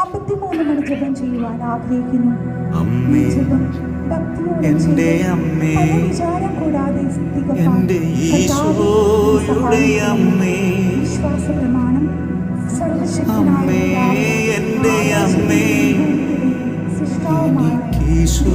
അമ്പത്തിമൂന്ന് മണി ജപം ചെയ്യുവാൻ ആഗ്രഹിക്കുന്നു. അമ്മേ ജപം എന്റെ അമ്മേ, വിചാരം കൂടാതെ എന്റെ ഈശോയുടെ അമ്മേ. വിശ്വാസ പ്രമാണം അമ്മേ, എന്റെ അമ്മേ, ഈശോ